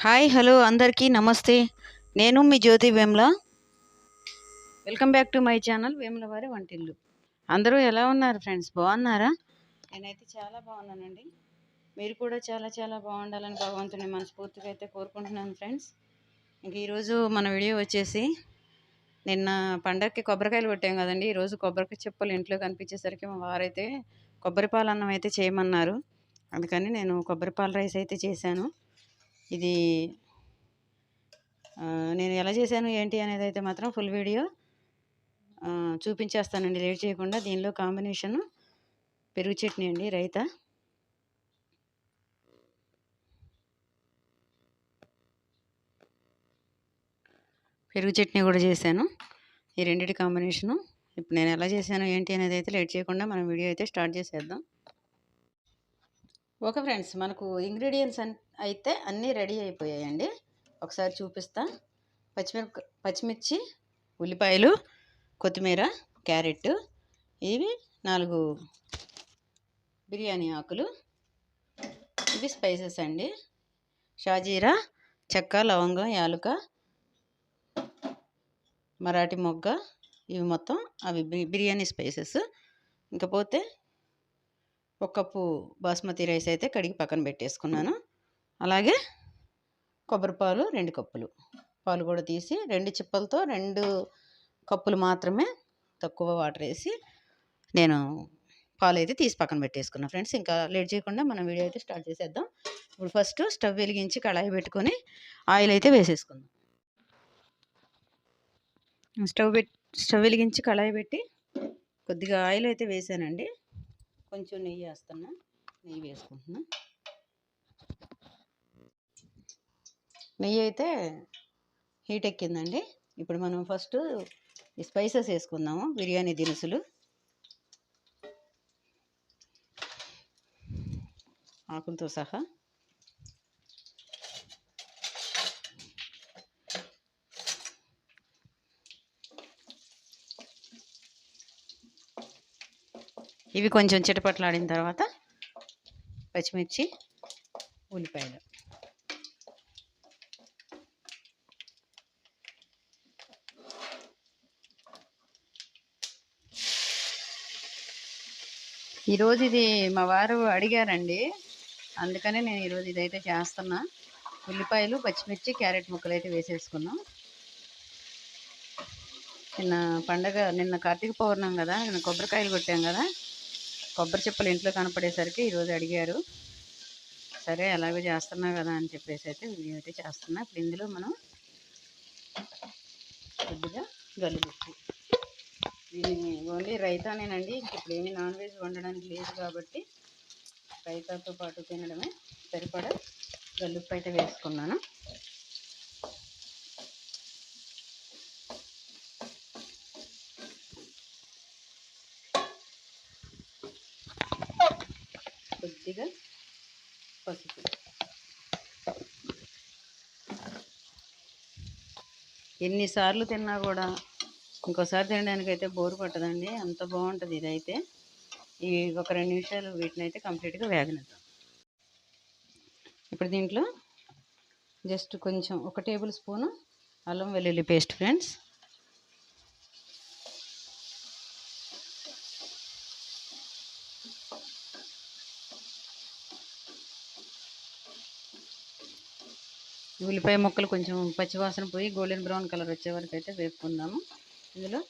Hi hello అందరికీ నమస్తే. నేను మీ Jyothi Vemula. Welcome back to my channel Vemula వారి వంటిల్లు. అందరూ ఎలా ఉన్నారు ఫ్రెండ్స్? బాగున్నారా? నేనైతే చాలా బాగున్నానండి. మీరు కూడా చాలా చాలా బాగుండాలని భగవంతుని మనస్ఫూర్తిగా అయితే కోరుకుంటున్నాను ఫ్రెండ్స్. ఇంక ఈరోజు మన వీడియో వచ్చేసి నిన్న పండగకి కొబ్బరికాయలు కొట్టాం కదండి. ఈరోజు కొబ్బరికాయ చెప్పులు ఇంట్లో కనిపించేసరికి మా వారైతే కొబ్బరి పాలన్నం అన్నం అయితే చేయమన్నారు. అందుకని నేను కొబ్బరి పాల రైస్ అయితే చేశాను. ఇది నేను ఎలా చేశాను ఏంటి అనేది అయితే మాత్రం ఫుల్ వీడియో చూపించేస్తానండి. లేట్ చేయకుండా దీనిలో కాంబినేషన్ పెరుగు చట్నీ అండి రైతా. పెరుగు చట్నీ కూడా చేశాను. ఈ రెండింటి కాంబినేషను ఇప్పుడు నేను ఎలా చేశాను ఏంటి అనేది అయితే లేట్ చేయకుండా మనం వీడియో అయితే స్టార్ట్ చేసేద్దాం. ఓకే ఫ్రెండ్స్ మనకు ఇంగ్రీడియంట్స్ అన్ అయితే అన్నీ రెడీ అయిపోయాయండి. ఒకసారి చూపిస్తా. పచ్చిమిరప పచ్చిమిర్చి ఉల్లిపాయలు కొత్తిమీర క్యారెట్ ఇవి నాలుగు బిర్యానీ ఆకులు. ఇవి స్పైసెస్ అండి. షాజీరా చెక్క లవంగం యాలుక మరాఠీ మొగ్గ ఇవి మొత్తం అవి బి- బిర్యానీ స్పైసెస్. ఇంకపోతే ఒక కప్పు బాస్మతి రైస్ అయితే కడిగి పక్కన పెట్టేసుకున్నాను. అలాగే కొబ్బరిపాలు రెండు కప్పులు. పాలు కూడా తీసి రెండు చిప్పలతో రెండు కప్పులు మాత్రమే తక్కువ వాటర్ వేసి నేను పాలు అయితే తీసి పక్కన పెట్టేసుకున్నాను ఫ్రెండ్స్ ఇంకా లేట్ చేయకుండా మనం వీడియో అయితే స్టార్ట్ చేసేద్దాం. ఇప్పుడు ఫస్ట్ స్టవ్ వెలిగించి కళాయి పెట్టుకొని ఆయిల్ అయితే వేసేసుకుందాం. స్టవ్ పెట్టి స్టవ్ వెలిగించి కళాయి పెట్టి కొద్దిగా ఆయిల్ అయితే వేసానండి. కొంచెం నెయ్యి వేస్తున్నా. నెయ్యి వేసుకుంటున్నా. నెయ్యి అయితే హీట్ ఎక్కిందండి. ఇప్పుడు మనం ఫస్ట్ ఈ స్పైసెస్ వేసుకుందాము బిర్యానీ దినుసులు. ఆకులతో సహా. ఇవి కొంచెం చిటపట్లాడిన తర్వాత పచ్చిమిర్చి ఉల్లిపాయలు. ఈరోజు ఇది మా వారు అడిగారండి. అందుకనే నేను ఈరోజు ఇదైతే చేస్తున్నా. ఉల్లిపాయలు పచ్చిమిర్చి క్యారెట్ ముక్కలు అయితే వేసేసుకున్నాం. నిన్న పండగ నిన్న కార్తీక పౌర్ణం కదా నిన్న కొబ్బరికాయలు కొట్టాం కదా. కొబ్బరి చిప్పలు ఇంట్లో కనపడేసరికి ఈరోజు అడిగారు. సరే అలాగే చేస్తున్నా కదా అని చెప్పేసి అయితే వీడియో అయితే చేస్తున్నా. ఇప్పుడు ఇందులో మనం కొద్దిగా గల్లుగుప్పు ఓన్లీ రైతానేనండి. ఇప్పుడు ఏమీ నాన్ వెజ్ వండడానికి లేదు కాబట్టి రైతాతో పాటు తినడమే సరిపడా. గల్లుప్పు అయితే వేసుకున్నాను. కొద్దిగా పసుపు. ఎన్నిసార్లు తిన్నా కూడా ఇంకోసారి తినడానికి అయితే బోరు పట్టదండి అంత బాగుంటుంది ఇదైతే. ఈ ఒక రెండు నిమిషాలు వీటిని అయితే కంప్లీట్గా వేగనిద్దాం. ఇప్పుడు దీంట్లో జస్ట్ కొంచెం ఒక టేబుల్ స్పూను అల్లం వెల్లుల్లి పేస్ట్ ఫ్రెండ్స్. ఉల్లిపాయ ముక్కలు కొంచెం పచ్చివాసన పోయి గోల్డెన్ బ్రౌన్ కలర్ వచ్చే వరకు అయితే వేపుకుందాము. ఇందులో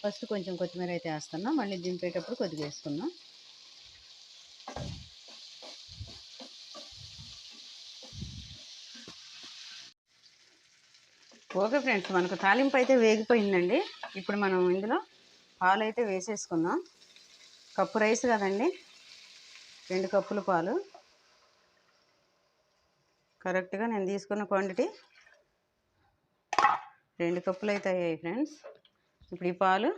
ఫస్ట్ కొంచెం కొత్తిమీర అయితే వేస్తున్నాం. మళ్ళీ దింపేటప్పుడు కొద్దిగా వేసుకున్నాం ఓకే ఫ్రెండ్స్ మనకు తాలింపు అయితే వేగిపోయిందండి. ఇప్పుడు మనం ఇందులో పాలు అయితే వేసేసుకుందాం. కప్పు రైస్ కదండి? రెండు కప్పులు పాలు. కరెక్ట్గా నేను తీసుకున్న క్వాంటిటీ రెండు కప్పులు అయితే అయ్యాయి ఫ్రెండ్స్. ఇప్పుడు ఈ పాలు.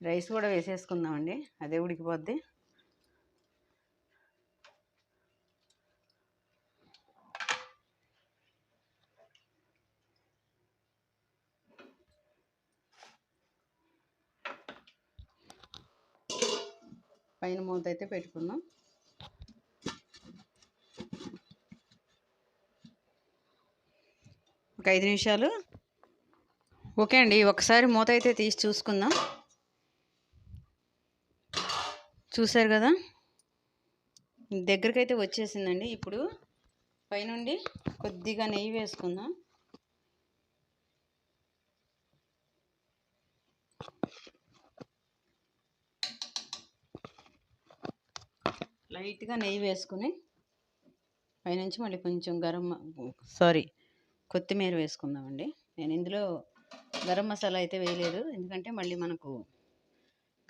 రైస్ కూడా వేసేసుకుందామండి. అదే ఉడికిపోద్ది. పైన మూత అయితే పెట్టుకుందాం. ఒక ఐదు నిమిషాలు. ఓకే అండి ఒకసారి మూత అయితే తీసి చూసుకుందాం. చూసారు కదా? దగ్గరకైతే అయితే వచ్చేసిందండి ఇప్పుడు. పైనుండి కొద్దిగా నెయ్యి వేసుకుందాం. లైట్గా నెయ్యి వేసుకుని పైనుంచి మళ్ళీ కొంచెం గరం సారీ కొత్తిమీర వేసుకుందామండి. నేను ఇందులో గరం మసాలా అయితే వేయలేదు. ఎందుకంటే మళ్ళీ మనకు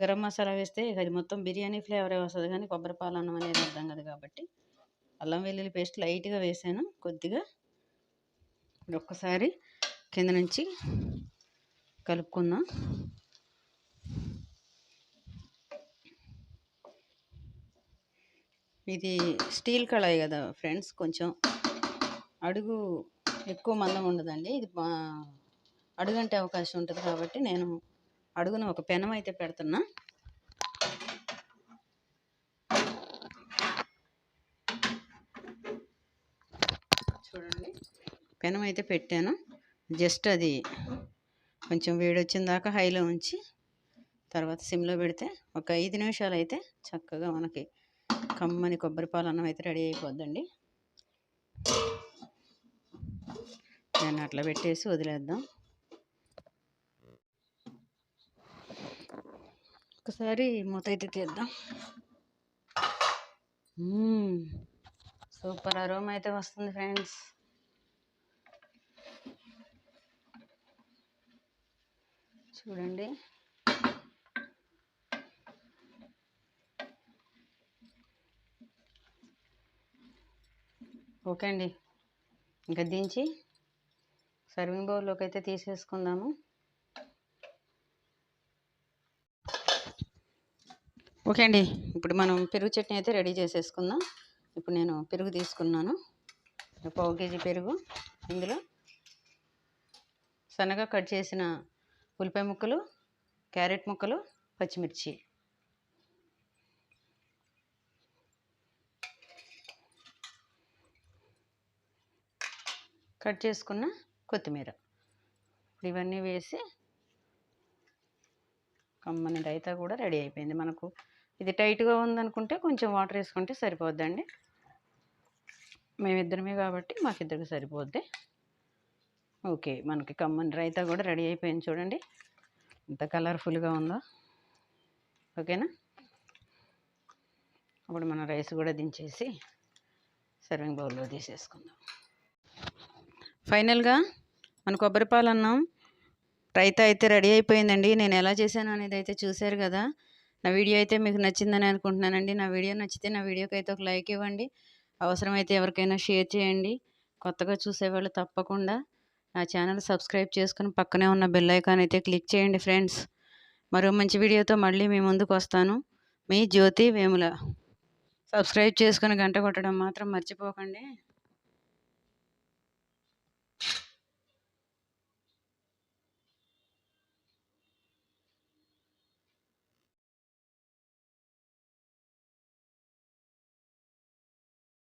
గరం మసాలా వేస్తే అది మొత్తం బిర్యానీ ఫ్లేవరే వస్తుంది కానీ కొబ్బరి పాలన్నం అనేది అర్థం కదా కాబట్టి అల్లం వెల్లుల్లి పేస్ట్ లైట్గా వేసాను కొద్దిగా. ఇప్పుడు ఒక్కసారి కింద నుంచి కలుపుకుందాం. ఇది స్టీల్ కళాయి కదా ఫ్రెండ్స్ కొంచెం అడుగు ఎక్కువ మందం ఉండదండి. ఇది అడుగంటే అవకాశం ఉంటుంది కాబట్టి నేను అడుగున ఒక పెనం అయితే పెడుతున్నా. చూడండి. పెనం అయితే పెట్టాను. జస్ట్ అది కొంచెం వేడి వచ్చిన దాకా హైలో ఉంచి తర్వాత సిమ్లో పెడితే ఒక ఐదు నిమిషాలు అయితే చక్కగా మనకి కమ్మని కొబ్బరి పాలన్నం అన్నం అయితే రెడీ అయిపోద్దండి. దాన్ని అట్లా పెట్టేసి వదిలేద్దాం. ఒకసారి మూత అయితే తీద్దాం. సూపర్ అరోమా అయితే వస్తుంది ఫ్రెండ్స్. చూడండి. ఓకే అండి. ఇంకా దించి సర్వింగ్ బౌల్లోకి అయితే తీసేసుకుందాము. ఓకే అండి ఇప్పుడు మనం పెరుగు చట్నీ అయితే రెడీ చేసేసుకుందాం. ఇప్పుడు నేను పెరుగు తీసుకున్నాను. పావు కేజీ పెరుగు ఇందులో సన్నగా కట్ చేసిన ఉల్లిపాయ ముక్కలు క్యారెట్ ముక్కలు పచ్చిమిర్చి. కట్ చేసుకున్న కొత్తిమీర. ఇవన్నీ వేసి కమ్మని రైతా కూడా రెడీ అయిపోయింది మనకు. ఇది టైట్గా ఉందనుకుంటే కొంచెం వాటర్ వేసుకుంటే సరిపోద్దండి. మేమిద్దరమే కాబట్టి మాకిద్దరికి సరిపోద్ది. ఓకే మనకి కమ్మని రైతా కూడా రెడీ అయిపోయింది చూడండి. ఎంత కలర్ఫుల్గా ఉందో. ఓకేనా? అప్పుడు మన రైస్ కూడా దించేసి సర్వింగ్ బౌల్లో తీసేసుకుందాం. ఫైనల్గా మన కొబ్బరి పాలు అన్నం. రైతా అయితే రెడీ అయిపోయిందండి. నేను ఎలా చేశాను అనేది అయితే చూశారు కదా. నా వీడియో అయితే మీకు నచ్చిందని అనుకుంటున్నానండి. నా వీడియో నచ్చితే నా వీడియోకి అయితే ఒక లైక్ ఇవ్వండి. అవసరమైతే ఎవరికైనా షేర్ చేయండి. కొత్తగా చూసేవాళ్ళు తప్పకుండా నా ఛానల్ సబ్స్క్రైబ్ చేసుకుని పక్కనే ఉన్న బెల్ ఐకాన్ అయితే క్లిక్ చేయండి ఫ్రెండ్స్. మరో మంచి వీడియోతో మళ్ళీ మీ ముందుకు వస్తాను. మీ జ్యోతి వేముల. సబ్స్క్రైబ్ చేసుకుని గంట కొట్టడం మాత్రం మర్చిపోకండి.